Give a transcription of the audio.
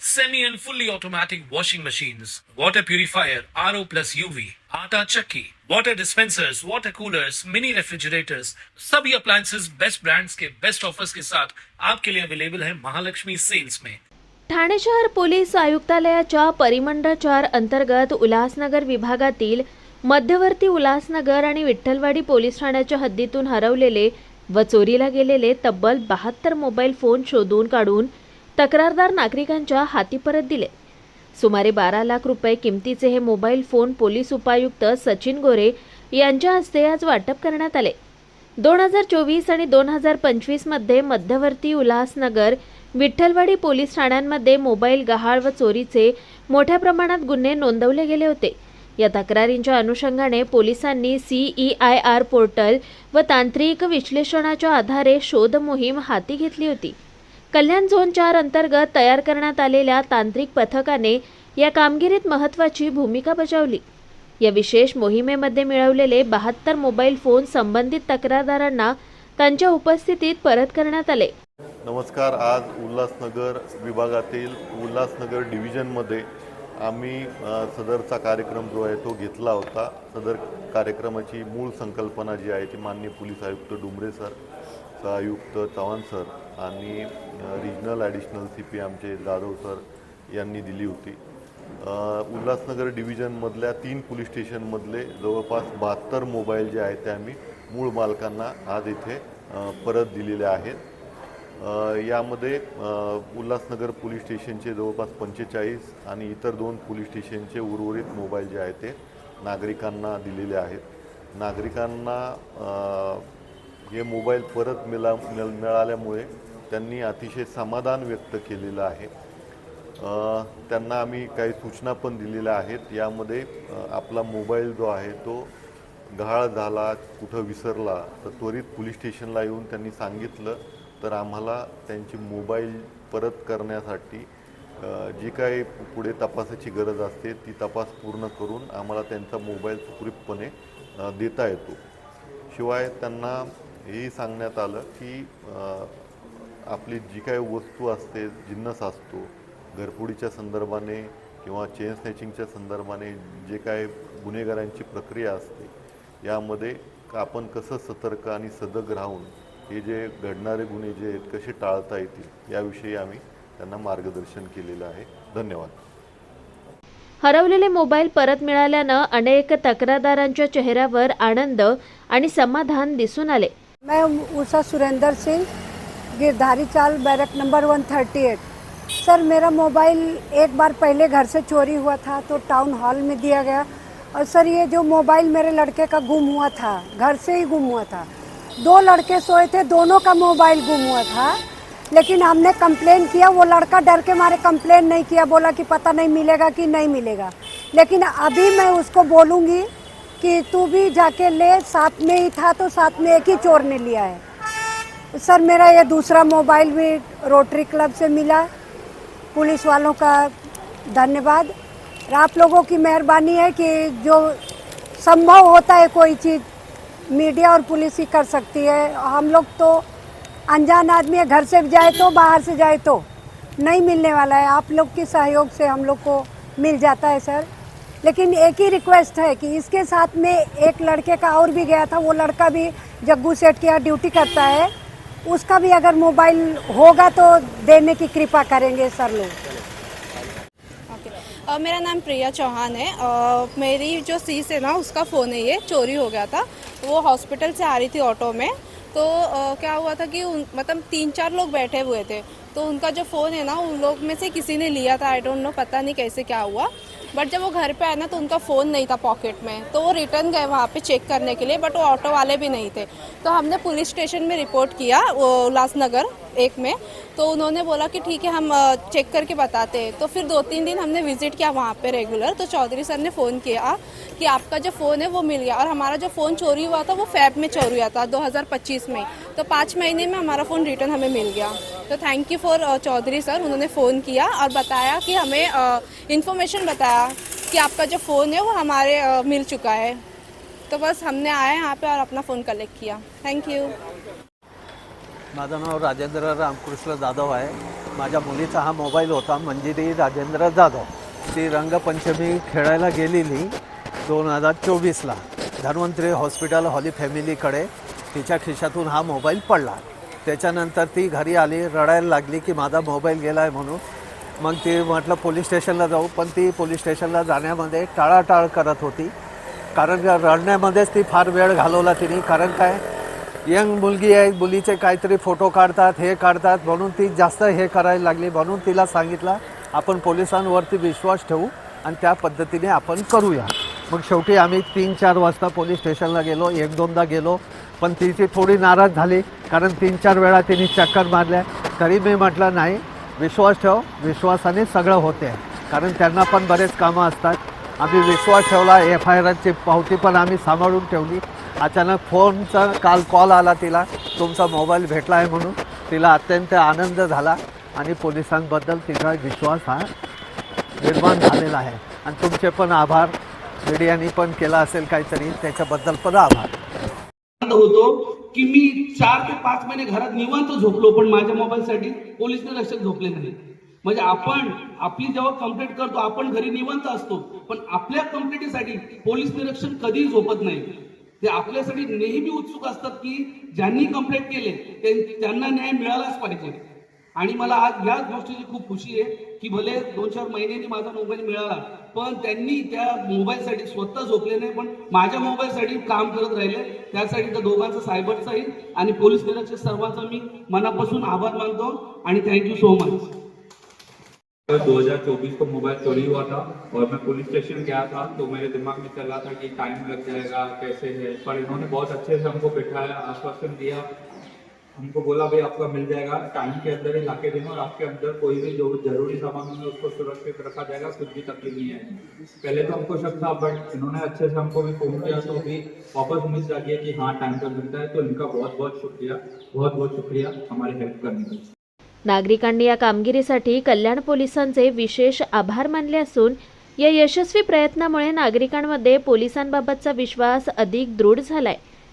semi and fully automatic washing machines, water purifier, RO plus UV, आटा चक्की, water dispensers, water coolers, mini refrigerators, सभी appliances best brands के best offers के साथ आपके लिए अवेलेबल है महालक्ष्मी सेल्स में ठाणे शहर पोलीस आयुक्तालयाच्या परिमंडळ चार अंतर्गत उल्हासनगर विभागातील मध्यवर्ती उल्हासनगर आणि विठ्ठलवाडी पोलीस ठाण्याच्या हद्दीतून हरवलेले व चोरीला गेलेले तब्बल बहात्तर मोबाईल फोन शोधून काढून तक्रारदार नागरिकांच्या हाती परत दिले. सुमारे बारा लाख रुपये किमतीचे हे मोबाईल फोन पोलीस उपायुक्त सचिन गोरे यांच्या हस्ते आज वाटप करण्यात आले. दोन हजार चोवीस आणि दोन हजार पंचवीसमध्ये मध्यवर्ती उल्हासनगर विठ्ठलवाडी पोलीस ठाण्यांमध्ये मोबाईल गहाळ व चोरीचे मोठ्या प्रमाणात गुन्हे नोंदवले गेले होते. या तक्रारींच्या अनुषंगाने पोलिसांनी सीई आय आर पोर्टल व तांत्रिक विश्लेषणाच्या आधारे शोध मोहीम हाती घेतली होती. कल्याण झोन चार अंतर्गत तयार करण्यात आलेल्या तांत्रिक पथकाने या कामगिरीत महत्त्वाची भूमिका बजावली. या विशेष मोहिमेमध्ये मिळवलेले बहात्तर मोबाईल फोन संबंधित तक्रारदारांना त्यांच्या उपस्थितीत परत करण्यात आले. नमस्कार आज उल्हासनगर विभागातील उल्हासनगर डिव्हिजनमध्ये आम्ही सदरचा कार्यक्रम जो आहे तो घेतला होता. सदर कार्यक्रमाची मूळ संकल्पना जी आहे ती माननीय पोलीस आयुक्त डुमरे सर आयुक्त चव्हाण सर आणि रिजनल ॲडिशनल सी पी आमचे जाधव सर यांनी दिली होती. उल्हासनगर डिव्हिजनमधल्या तीन पोलीस स्टेशनमधले जवळपास बहात्तर मोबाईल जे आहेत ते आम्ही मूळ मालकांना आज इथे परत दिलेले आहेत. यामध्ये उल्हासनगर पोलीस स्टेशनचे जवळपास पंचेचाळीस आणि इतर दोन पोलीस स्टेशनचे उर्वरित मोबाईल जे आहेत ते नागरिकांना दिलेले आहेत. नागरिकांना हे मोबाईल परत मिळा मिळाल्यामुळे त्यांनी अतिशय समाधान व्यक्त केलेलं आहे. त्यांना आम्ही काही सूचना पण दिलेल्या आहेत. यामध्ये आपला मोबाईल जो आहे तो गहाळ झाला कुठं विसरला तर त्वरित पोलीस स्टेशनला येऊन त्यांनी सांगितलं तर आम्हाला त्यांची मोबाईल परत करण्यासाठी जी काही पुढे तपासाची गरज असते ती तपास पूर्ण करून आम्हाला त्यांचा मोबाईल सुखरूपपणे देता येतो. शिवाय त्यांना हेही सांगण्यात आलं की आपली जी काही वस्तू असते जिन्नस असतो घरफोडीच्या संदर्भाने किंवा चेन स्नॅचिंगच्या संदर्भाने जे काय गुन्हेगारांची प्रक्रिया असते यामध्ये आपण कसं सतर्क आणि सजग राहून हे जे घडणारे गुन्हे जे आहेत कसे टाळता येतील याविषयी आम्ही त्यांना मार्गदर्शन केलेलं आहे. धन्यवाद. हरवलेले मोबाईल परत मिळाल्यानं अनेक तक्रारदारांच्या चेहऱ्यावर आनंद आणि समाधान दिसून आले. मैं Usha Surendra Singh, Girdhari Chawl, barrack number 138 sir, मेरा मोबाइल एक बार पहले घर से चोरी हुआ था तो टाउन हॉल में दिया गया। और सर, ये जो मोबाइल मेरे लड़के का गुम हुआ था, घर से ही गुम हुआ था। दो लड़के सोए थे, दोनों का मोबाइल गुम हुआ था। लेकिन हमने कंप्लेन किया, वो लड़का डर के मारे कंप्लेन नहीं किया, बोला कि पता नहीं मिलेगा कि नहीं मिलेगा। लेकिन अभी मैं उसको बोलूँगी कि तू भी जाके ले, साथ में ही था तो साथ में एक ही चोर ने लिया है। सर, मेरा ये दूसरा मोबाइल भी रोटरी क्लब से मिला। पुलिस वालों का धन्यवाद। आप लोगों की मेहरबानी है कि जो संभव होता है कोई चीज़ मीडिया और पुलिस ही कर सकती है। हम लोग तो अनजान आदमी है, घर से जाए तो बाहर से जाए तो नहीं मिलने वाला है। आप लोग के सहयोग से हम लोग को मिल जाता है, सर। लेकिन एक ही रिक्वेस्ट है कि इसके साथ में एक लड़के का और भी गया था वो लड़का भी जग्गू सेठ के यहाँ ड्यूटी करता है। उसका भी अगर मोबाइल होगा तो देने की कृपा करेंगे सर लोग। अ, मेरा नाम प्रिया चौहान है। अ, मेरी जो सीस है ना उसका फ़ोन है ये चोरी हो गया था। वो हॉस्पिटल से आ रही थी ऑटो में। तो अ, क्या हुआ था कि उन मतलब तीन चार लोग बैठे हुए थे। तो उनका जो फ़ोन है ना उन लोग में से किसी ने लिया था आई डोंट नो पता नहीं कैसे क्या हुआ। बट जब वो घर पे आए ना तो उनका फ़ोन नहीं था पॉकेट में। तो वो रिटर्न गए वहाँ पे चेक करने के लिए बट वो ऑटो वाले भी नहीं थे। तो हमने पुलिस स्टेशन में रिपोर्ट किया, वो उल्लासनगर एक में। तो उन्होंने बोला कि ठीक है, हम चेक करके बताते हैं। तो फिर दो तीन दिन हमने विज़िट किया वहाँ पे रेगुलर तो चौधरी सर ने फ़ोन किया कि आपका जो फ़ोन है, वो मिल गया। और हमारा जो फ़ोन चोरी हुआ था, वो फैब में चोरी हुआ था 2025 में। तो पाँच महीने में हमारा फ़ोन रिटर्न हमें मिल गया। तो thank you for Chaudhary sir, उन्होंने फ़ोन किया और बताया कि हमें इन्फॉर्मेशन बताया। कि आपका जो फ़ोन है वो हमारे मिल चुका है। तो बस हमने आए यहाँ पे और अपना फ़ोन कलेक्ट किया। थैंक यू माझं नाव राजेंद्र रामकृष्ण जाधव आहे. माझ्या मुलीचा हा मोबाईल होता मंजिरी राजेंद्र जाधव. ती रंगपंचमी खेळायला गेलेली दोन हजार चोवीसला. धन्वंतरी हॉस्पिटल हॉली फॅमिलीकडे तिच्या खिशातून हा मोबाईल पडला. त्याच्यानंतर ती घरी आली रडायला लागली की माझा मोबाईल गेला आहे म्हणून. मग ती म्हटलं पोलीस स्टेशनला जाऊ पण ती पोलीस स्टेशनला जाण्यामध्ये टाळाटाळ करत होती. कारण रडण्यामध्येच ती फार वेळ घालवला तिने. कारण काय? यंग मुलगी आहे मुलीचे काहीतरी फोटो काढतात हे काढतात म्हणून ती जास्त हे करायला लागली. म्हणून तिला सांगितलं आपण पोलिसांवरती विश्वास ठेवू आणि त्या पद्धतीने आपण करूया. मग शेवटी आम्ही तीन चार वाजता पोलीस स्टेशनला गेलो एक दोनदा गेलो पण तिची थोडी नाराज झाली. कारण तीन चार वेळा तिने चक्कर मारल्या. तरी मी म्हटलं नाही विश्वास ठेव विश्वासाने सगळं होते. कारण त्यांना पण बरेच कामं असतात. आम्ही विश्वास ठेवला एफ आय आरची पावती पण आम्ही सांभाळून ठेवली. अचानक फोनचा काल कॉल आला तिला. तुमचा मोबाईल भेटला आहे म्हणून. तिला अत्यंत आनंद झाला आणि पोलिसांबद्दल तिचा विश्वास हा निर्माण झालेला आहे. आणि तुमचे पण आभार. मीडियानी पण केला असेल काहीतरी त्याच्याबद्दल पण आभार. होतो. की मी चार ते पाच महिने घरात निवांत झोपलो पण माझ्या मोबाईलसाठी पोलीस निरीक्षक झोपले नाही. म्हणजे आपण आपली जेव्हा कंप्लेंट करतो आपण घरी निवंत असतो पण आपल्या कंप्लेंटीसाठी पोलीस निरीक्षण कधीही झोपत नाही. ते आपल्यासाठी नेहमी उत्सुक असतात की ज्यांनी कंप्लेंट केले त्यांना न्याय मिळालाच पाहिजे. आणि मला आज याच गोष्टीची खूप खुशी आहे की भले दोन चार महिन्यांनी माझा मोबाईल मिळाला पण त्यांनी त्या मोबाईलसाठी स्वतः झोपले नाही पण माझ्या मोबाईलसाठी काम करत राहिले. त्यासाठी त्या दोघांचा सायबरचाही आणि पोलीस निरीक्षक सर्वांचा मी मनापासून आभार मानतो आणि थँक्यू सो मच 2024 को मोबाइल चोरी हुआ था और मैं पुलिस स्टेशन गया था तो मेरे दिमाग में चल रहा था कि टाइम लग जाएगा कैसे है पर इन्होंने बहुत अच्छे से हमको बिठाया आश्वासन दिया हमको बोला भाई आपका मिल जाएगा टाइम के अंदर ही लाके देना और आपके अंदर कोई भी जो जरूरी सामान है उसको सुरक्षित रखा जाएगा कुछ भी तकलीफ नहीं है पहले तो हमको शक था बट इन्होंने अच्छे से हमको भी फोन किया तो भी वापस उम्मीद जागी है कि हाँ टाइम पर मिलता है तो इनका बहुत बहुत शुक्रिया बहुत बहुत शुक्रिया हमारी हेल्प करने के नागरिकांनी या कामगिरीसाठी कल्याण पोलिसांचे विशेष आभार मानले असून या यशस्वी प्रयत्नामुळे नागरिकांमध्ये पोलिसांबाबतचा विश्वास अधिक दृढ झालाय.